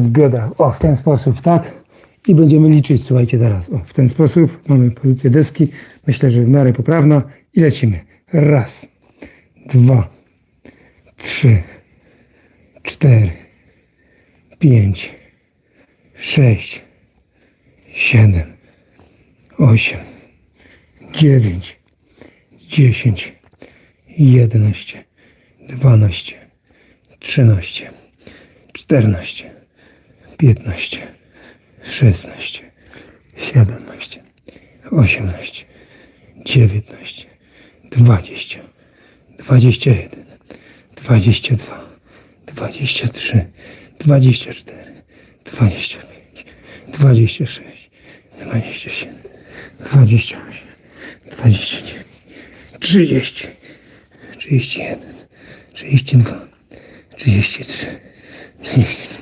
w biodrach. O, w ten sposób, tak? I będziemy liczyć, słuchajcie, teraz. O, w ten sposób mamy pozycję deski. Myślę, że w miarę poprawna. I lecimy. Raz, dwa, trzy, cztery, pięć, sześć, siedem, osiem, dziewięć, dziesięć, jedenaście, dwanaście, trzynaście, czternaście, piętnaście, szesnaście, siedemnaście, osiemnaście, dziewiętnaście, dwadzieścia, dwadzieścia jeden, dwadzieścia dwa, dwadzieścia trzy, dwadzieścia cztery, dwadzieścia pięć, dwadzieścia sześć, dwadzieścia siedem, dwadzieścia osiem, dwadzieścia dziewięć, trzydzieści, trzydzieści jeden, trzydzieści dwa, trzydzieści trzy, trzydzieści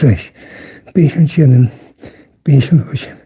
56, 57, 58,